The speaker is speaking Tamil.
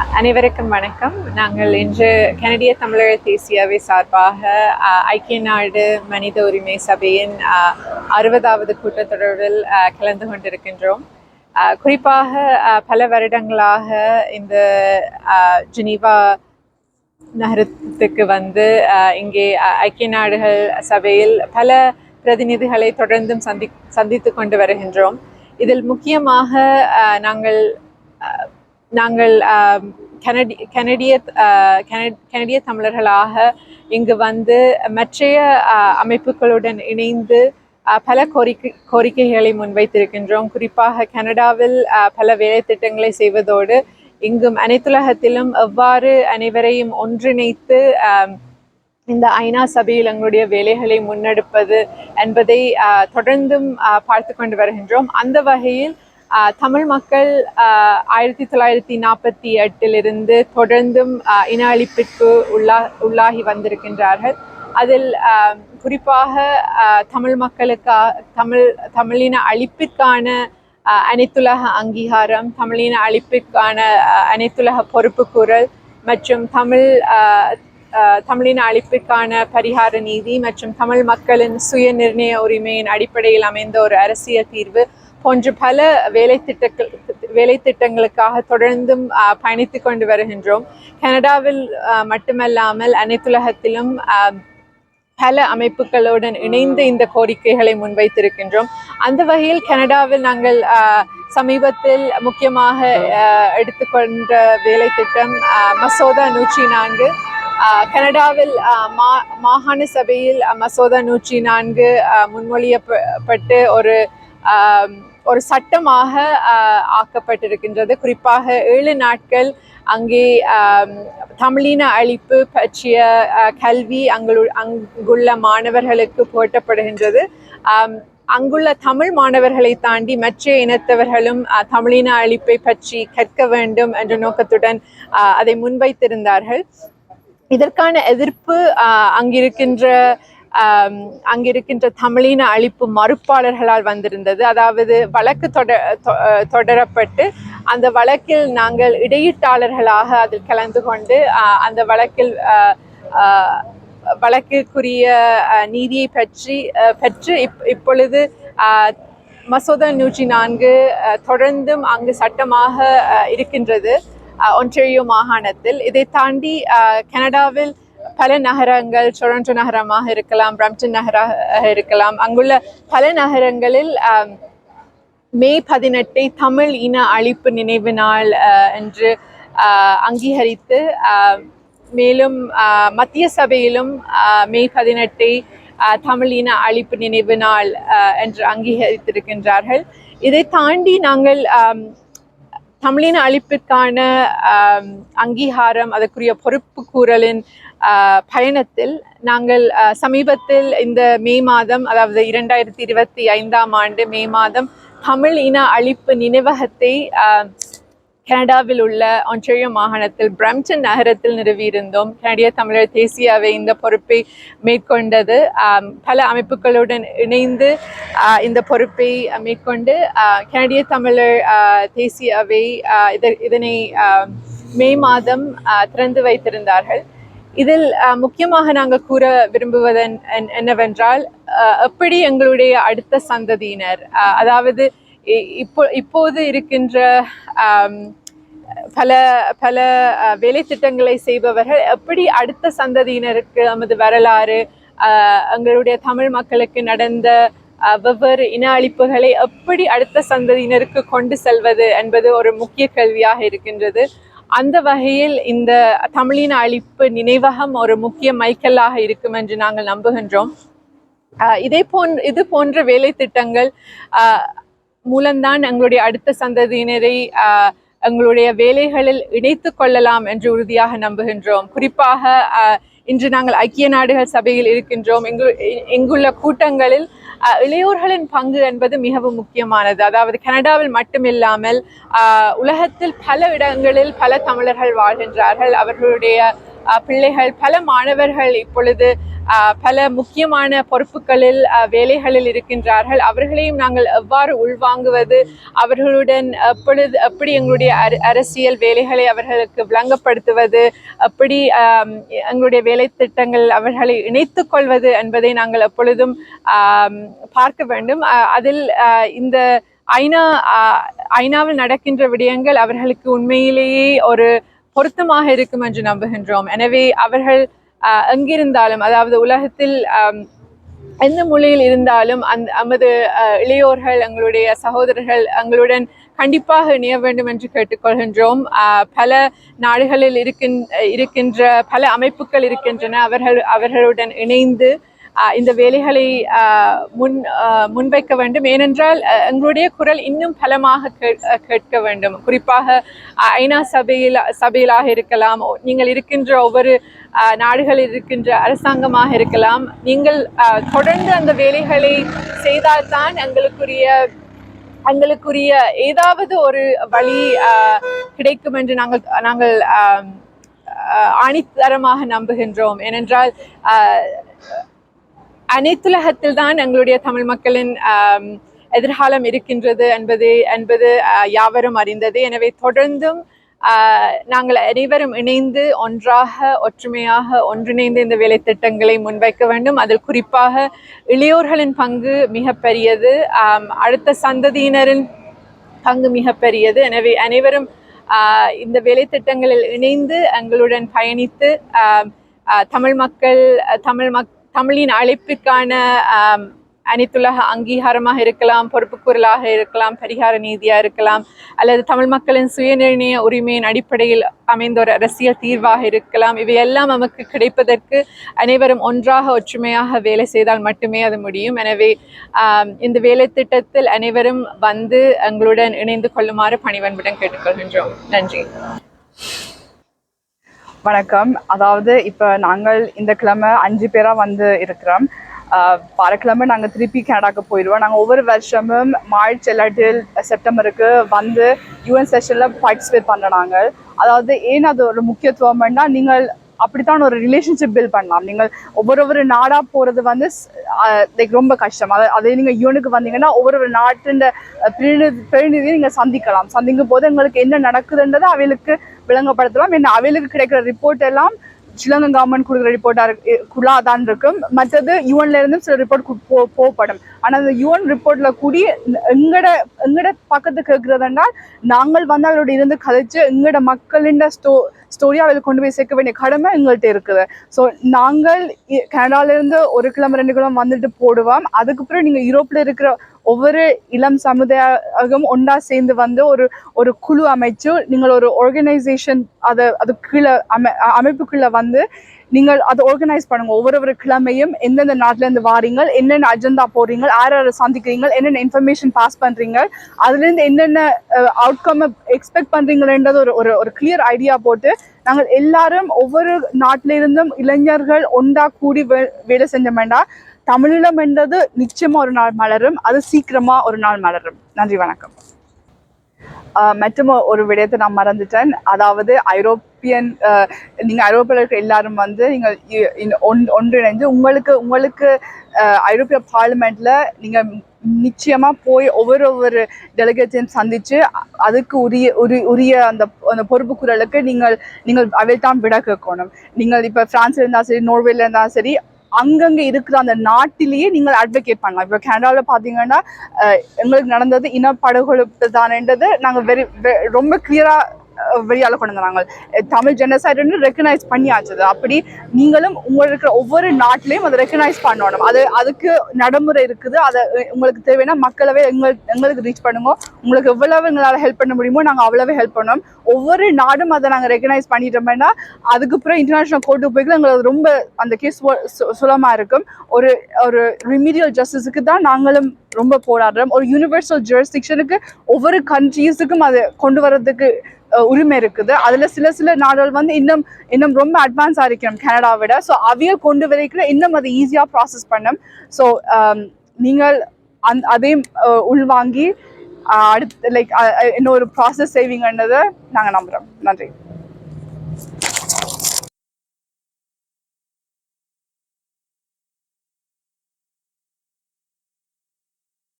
அனைவருக்கும் வணக்கம். நாங்கள் இன்று கனடிய தமிழர் தேசியவை சார்பாக ஐக்கிய நாடு மனித உரிமை சபையின் அறுபதாவது கூட்டத்தொடரில் கலந்து கொண்டிருக்கின்றோம். குறிப்பாக பல வருடங்களாக இந்த ஜெனீவா நகரத்துக்கு வந்து இங்கே ஐக்கிய நாடுகள் சபையில் பல பிரதிநிதிகளை தொடர்ந்தும் சந்தி சந்தித்து கொண்டு வருகின்றோம். இதில் முக்கியமாக நாங்கள் நாங்கள் அஹ், கனடி கனடிய கனடிய தமிழர்களாக இங்கு வந்து மற்றைய அஹ், அமைப்புகளுடன் இணைந்து அஹ், பல கோரிக்கை கோரிக்கைகளை முன்வைத்திருக்கின்றோம். குறிப்பாக கனடாவில் பல வேலை திட்டங்களை செய்வதோடு இங்கும் அனைத்துலகத்திலும் எவ்வாறு அனைவரையும் ஒன்றிணைத்து இந்த ஐநா சபையில் எங்களுடைய வேலைகளை முன்னெடுப்பது என்பதை தொடர்ந்தும் பார்த்து கொண்டு வருகின்றோம். அந்த வகையில் தமிழ் மக்கள் ஆயிரத்தி தொள்ளாயிரத்தி நாற்பத்தி எட்டிலிருந்து தொடர்ந்தும் இன அழிப்பிற்கு உள்ளா உள்ளாகி வந்திருக்கின்றார்கள். அதில் குறிப்பாக தமிழ் மக்களுக்கா தமிழ் தமிழின அழிப்பிற்கான அனைத்துலக அங்கீகாரம் தமிழின அழிப்பிற்கான அனைத்துலக பொறுப்புக்கூறல் மற்றும் தமிழ் தமிழின அழிப்பிற்கான பரிகார நீதி மற்றும் தமிழ் மக்களின் சுய நிர்ணய உரிமையின் அடிப்படையில் அமைந்த ஒரு அரசியல் தீர்வு போன்ற பல வேலை திட்டங்கள் வேலை திட்டங்களுக்காக தொடர்ந்தும் பயணித்து கொண்டு வருகின்றோம். கனடாவில் மட்டுமல்லாமல் அனைத்துலகத்திலும் பல அமைப்புகளுடன் இணைந்து இந்த கோரிக்கைகளை முன்வைத்திருக்கின்றோம். அந்த வகையில் கனடாவில் நாங்கள் சமீபத்தில் முக்கியமாக எடுத்துக்கொண்ட வேலை திட்டம் மசோதா நூற்றி நான்கு. கனடாவில் மா மாகாண சபையில் மசோதா நூற்றி நான்கு முன்மொழியப்பட்டு ஒரு ஒரு சட்டமாக ஆக்கப்பட்டிருக்கின்றது. குறிப்பாக ஏழு நாட்கள் அங்கே தமிழின அழிப்பு பற்றிய அஹ், கல்வி அங்கு அங்குள்ள மாணவர்களுக்கு போட்டப்படுகின்றது அங்குள்ள தமிழ் மாணவர்களை தாண்டி மற்ற இனத்தவர்களும் அஹ், தமிழின அழிப்பை பற்றி கற்க வேண்டும் என்ற நோக்கத்துடன் அஹ், அதை முன்வைத்திருந்தார்கள். இதற்கான எதிர்ப்பு அங்கிருக்கின்ற அங்கிருக்கின்ற தமிழின அழிப்பு மறுப்பாளர்களால் வந்திருந்தது. அதாவது வழக்கு தொட தொ- தொடரப்பட்டு அந்த வழக்கில் நாங்கள் இடையீட்டாளர்களாக அதில் கலந்து கொண்டு அந்த வழக்கில் வழக்கிற்குரிய நீதியை பற்றி பெற்று இப் இப்பொழுது மசோதா நூற்றி நான்கு தொடர்ந்தும் அங்கு சட்டமாக இருக்கின்றது ஆஹ், மாகாணத்தில். இதை தாண்டி கனடாவில் பல நகரங்கள் டொரண்டோ நகரமாக இருக்கலாம் பிரம்டன் நகராக இருக்கலாம். அங்குள்ள பல நகரங்களில் மே பதினெட்டை தமிழ் இன அழிப்பு நினைவு நாள் என்று ஆஹ், அங்கீகரித்து மேலும் ஆஹ், மத்திய சபையிலும் ஆஹ், மே பதினெட்டை தமிழ் இன அழிப்பு நினைவு நாள் என்று அங்கீகரித்திருக்கின்றார்கள். இதை தாண்டி நாங்கள் தமிழின அழிப்பிற்கான அங்கீகாரம் அதற்குரிய பொறுப்பு கூறலின் பயணத்தில் நாங்கள் சமீபத்தில் இந்த மே மாதம் அதாவது இரண்டாயிரத்தி இருபத்தி ஐந்தாம் ஆண்டு மே மாதம் தமிழ் இன அழிப்பு நினைவகத்தை கனடாவில் உள்ள ஒன்றாரியோ மாகாணத்தில் பிரம்டன் நகரத்தில் நிறுவியிருந்தோம். கனடிய தமிழர் தேசியாவை இந்த பொறுப்பை மேற்கொண்டது. பல அமைப்புகளுடன் இணைந்து இந்த பொறுப்பை மேற்கொண்டு கனடிய தமிழர் தேசியாவை இத- இதனை மே மாதம் திறந்து வைத்திருந்தார்கள். இதில் முக்கியமாக நாங்கள் கூற விரும்புவதன் என்- என்னவென்றால் எப்படி எங்களுடைய அடுத்த சந்ததியினர் அதாவது இ- இப்போ இப்போது இருக்கின்ற பல பல வேலை திட்டங்களை செய்பவர்கள் எப்படி அடுத்த சந்ததியினருக்கு நமது வரலாறு எங்களுடைய தமிழ் மக்களுக்கு நடந்த வெவ்வேறு இன அழிப்புகளை எப்படி அடுத்த சந்ததியினருக்கு கொண்டு செல்வது என்பது ஒரு முக்கிய கேள்வியாக இருக்கின்றது. அந்த வகையில் இந்த தமிழின அழிப்பு நினைவகம் ஒரு முக்கிய மைக்கல்லாக இருக்கும் என்று நாங்கள் நம்புகின்றோம். இதே போன் இது போன்ற வேலை திட்டங்கள் ஆஹ் மூலம்தான் எங்களுடைய அடுத்த சந்ததியினரை எங்களுடைய வேலைகளில் இணைத்து கொள்ளலாம் என்று உறுதியாக நம்புகின்றோம். குறிப்பாக இன்று நாங்கள் ஐக்கிய நாடுகள் சபையில் இருக்கின்றோம். எங்கு எங்குள்ள கூட்டங்களில் இளையோர்களின் பங்கு என்பது மிகவும் முக்கியமானது. அதாவது கனடாவில் மட்டுமில்லாமல் உலகத்தில் பல இடங்களில் பல தமிழர்கள் வாழ்கின்றார்கள். அவர்களுடைய பிள்ளைகள் பல மாணவர்கள் இப்பொழுது பல முக்கியமான பொறுப்புகளில் வேலைகளில் இருக்கின்றார்கள். அவர்களையும் நாங்கள் எவ்வாறு உள்வாங்குவது? அவர்களுடன் எப்பொழுது எப்படி எங்களுடைய அர- அரசியல் வேலைகளை அவர்களுக்கு விளங்கப்படுத்துவது? எப்படி எங்களுடைய வேலை திட்டங்கள் அவர்களை இணைத்து கொள்வது என்பதை நாங்கள் எப்பொழுதும் பார்க்க வேண்டும். அதில் இந்த ஐநா ஐநாவில் நடக்கின்ற விடயங்கள் அவர்களுக்கு உண்மையிலேயே ஒரு பொருத்தமாக இருக்கும் என்று நம்புகின்றோம். எனவே அவர்கள் எங்கிருந்தாலும் அதாவது உலகத்தில் எந்த மொழியில் இருந்தாலும் அந் நமது இளையோர்கள் எங்களுடைய சகோதரர்கள் எங்களுடன் கண்டிப்பாக இணைய வேண்டும் என்று கேட்டுக்கொள்கின்றோம். பல நாடுகளில் இருக்கின் இருக்கின்ற பல அமைப்புகள் இருக்கின்றன. அவர்கள் அவர்களுடன் இணைந்து இந்த வேலைகளை முன் முன்வைக்க வேண்டும். ஏனென்றால் எங்களுடைய குரல் இன்னும் பலமாக கேட்க வேண்டும். குறிப்பாக ஐநா சபையில் சபையிலாக இருக்கலாம். நீங்கள் இருக்கின்ற ஒவ்வொரு நாடுகளில் இருக்கின்ற அரசாங்கமாக இருக்கலாம். நீங்கள் தொடர்ந்து அந்த வேலைகளை செய்தால்தான் எங்களுக்குரிய எங்களுக்குரிய ஏதாவது ஒரு வழி கிடைக்கும் என்று நாங்கள் நாங்கள் ஆணித்தரமாக நம்புகின்றோம். ஏனென்றால் அனைத்துலகத்தில் தான் எங்களுடைய தமிழ் மக்களின் எதிர்காலம் இருக்கின்றது என்பது என்பது யாவரும் அறிந்தது. எனவே தொடர்ந்தும் நாங்கள் அனைவரும் இணைந்து ஒன்றாக ஒற்றுமையாக ஒன்றிணைந்து இந்த வேலை திட்டங்களை முன்வைக்க வேண்டும். அதில் குறிப்பாக இளையோர்களின் பங்கு மிகப்பெரியது அடுத்த சந்ததியினரின் பங்கு மிகப்பெரியது. எனவே அனைவரும் இந்த வேலை திட்டங்களில் இணைந்து எங்களுடன் பயணித்து தமிழ் மக்கள் தமிழ் மக் தமிழின் அழைப்பிற்கான அனைத்துலக அங்கீகாரமாக இருக்கலாம் பொறுப்புக்கூறலாக இருக்கலாம் பரிகார நீதியாக இருக்கலாம் அல்லது தமிழ் மக்களின் சுயநிர்ணய உரிமையின் அடிப்படையில் அமைந்த ஒரு அரசியல் தீர்வாக இருக்கலாம். இவையெல்லாம் நமக்கு கிடைப்பதற்கு அனைவரும் ஒன்றாக ஒற்றுமையாக வேலை செய்தால் மட்டுமே அது முடியும். எனவே இந்த வேலை திட்டத்தில் அனைவரும் வந்து எங்களுடன் இணைந்து கொள்ளுமாறு பணிவன்புடன் கேட்டுக்கொள்கின்றோம். நன்றி. வணக்கம். அதாவது இப்போ நாங்கள் இந்த கிழமை அஞ்சு பேராக வந்து இருக்கிறோம். ஆஹ் வாரக்கிழமை நாங்கள் திருப்பி கனடாக்கு போயிடுவோம். நாங்கள் ஒவ்வொரு வருஷமும் மார்ச் இல்லாட்டில் செப்டம்பருக்கு வந்து யூஎன் செஷனில் பார்ட்டிசிபேட் பண்ணுறோம் நாங்கள். அதாவது ஏன் அது ஒரு முக்கியத்துவம்னா நீங்கள் அப்படித்தான் ஒரு ரிலேஷன்ஷிப் பில்ட் பண்ணலாம். நீங்கள் ஒவ்வொரு ஒரு நாடாக போகிறது வந்து லைக் ரொம்ப கஷ்டம். அதை அதே நீங்கள் யூனுக்கு வந்தீங்கன்னா ஒவ்வொரு ஒரு நாட்டின் பிரதிநிதி பிரதிநிதியை நீங்கள் சந்திக்கலாம். சந்திக்கும் போது எங்களுக்கு என்ன நடக்குதுன்றதை அவளுக்கு விளங்கப்படுத்தலாம் என்ன அவைகளுக்கு கிடைக்கிற ரிப்போர்ட் எல்லாம் ஸ்ரீலங்கன் கவர்மெண்ட் கொடுக்குற ரிப்போர்ட்டாக குழா தான் இருக்கும். மற்றது யூஎன்ல இருந்தும் சில ரிப்போர்ட் போ போகப்படும். ஆனால் அந்த யூஎன் ரிப்போர்ட்ல கூடி எங்கட எங்கட பக்கத்து கேட்கறதுனா நாங்கள் வந்து அவரோட இருந்து கதைச்சு எங்கட மக்களின் ஸ்டோ ஸ்டோரி அவளுக்கு கொண்டு போய் சேர்க்க வேண்டிய கடமை எங்கள்கிட்ட இருக்குது. ஸோ நாங்கள் இ- ஒரு கிழமை ரெண்டு கிழமை வந்துட்டு போடுவோம். அதுக்கப்புறம் நீங்கள் யூரோப்பில் இருக்கிற ஒவ்வொரு இளம் சமுதாயம் ஒன்றா சேர்ந்து வந்து ஒரு ஒரு குழு அமைச்சு நீங்கள் ஒரு ஆர்கனைசேஷன் அதை அது கீழே அமை அமைப்புக்குள்ளே வந்து நீங்கள் அதை ஆர்கனைஸ் பண்ணுங்க. ஒவ்வொரு ஒரு கிழமையும் எந்தெந்த நாட்டிலேருந்து வாரீங்க என்னென்ன அஜெண்டா போறீங்க யார் யாரை சந்திக்கிறீங்க என்னென்ன இன்ஃபர்மேஷன் பாஸ் பண்றீங்க அதுலேருந்து என்னென்ன அவுட்கம் எக்ஸ்பெக்ட் பண்றீங்கன்றது ஒரு ஒரு ஒரு கிளியர் ஐடியா போட்டு நாங்கள் எல்லாரும் ஒவ்வொரு நாட்டிலிருந்தும் இளைஞர்கள் ஒன்றா கூடி வே- வேலை செஞ்சோம்னா தமிழீழம் என்றது நிச்சயமா ஒரு நாள் மலரும். அது சீக்கிரமா ஒரு நாள் மலரும். நன்றி வணக்கம். மற்றும் ஒரு விடயத்தை நான் மறந்துட்டேன். அதாவது ஐரோப்பியன் நீங்கள் ஐரோப்பியில் இருக்கிற எல்லாரும் வந்து நீங்கள் இ- இன்- ஒன்- ஒன்றிணைந்து உங்களுக்கு உங்களுக்கு ஐரோப்பிய பார்லிமெண்ட்டில் நீங்கள் நிச்சயமாக போய் ஒவ்வொரு ஒவ்வொரு டெலிகேட்ஸையும் சந்தித்து அதுக்கு உரிய உரி உரிய அந்த அந்த பொறுப்பு குரலுக்கு நீங்கள் நீங்கள் அவைத்தான் விட கேட்கணும். நீங்கள் இப்போ ஃப்ரான்ஸில் இருந்தாலும் சரி நோர்வேல இருந்தாலும் சரி அங்கங்கே இருக்கிற அந்த நாட்டிலேயே நீங்கள் அட்வொகேட் பண்ணலாம். இப்போ கனடாவில் பார்த்தீங்கன்னா எங்களுக்கு நடந்தது இனப்படுகொலை தானேன்றது நாங்கள் வெரி ரொம்ப கிளியராக வெளியால கொண்டு வந்தாங்க. தமிழ் ஜெனசைடுன்னு ரெக்கனைஸ் பண்ணியாச்சு. அப்படி நீங்களும் உங்களுக்கு இருக்கிற ஒவ்வொரு நாட்டிலையும் அதை ரெக்கனைஸ் பண்ணணும். அது அதுக்கு நடைமுறை இருக்குது. அதை உங்களுக்கு தேவைன்னா மக்களவே எங்கள் எங்களுக்கு ரீச் பண்ணுங்க. உங்களுக்கு எவ்வளவு எங்களால் ஹெல்ப் பண்ண முடியுமோ நாங்கள் அவ்வளவு ஹெல்ப் பண்ணுவோம். ஒவ்வொரு நாடும் அதை நாங்கள் ரெக்கனைஸ் பண்ணிட்டோம்னா அதுக்கப்புறம் இன்டர்நேஷனல் கோர்ட்டு போய்க்கு எங்களுக்கு ரொம்ப அந்த கேஸ் சுலமாக இருக்கும். ஒரு ஒரு ரிமீடியல் ஜஸ்டிஸுக்கு தான் நாங்களும் ரொம்ப போராடுறோம். ஒரு யூனிவர்சல் ஜூரிஸ்டிக்ஷனுக்கு ஒவ்வொரு கண்ட்ரீஸுக்கும் அதை கொண்டு வர்றதுக்கு உரிமை இருக்குது. அதில் சில சில நாடுகள் வந்து இன்னும் இன்னும் ரொம்ப அட்வான்ஸ் இருக்கணும் கனடாவை விட. ஸோ அவைய கொண்டு வரைக்கிற இன்னும் அதை ஈஸியாக ப்ராசஸ் பண்ணும். ஸோ um, நீங்கள் அந் அதையும் உள்வாங்கி அடுத்து லைக் இன்னொரு ப்ராசஸ் செய்வீங்கன்றதை நாங்கள் நம்புகிறோம் நன்றி.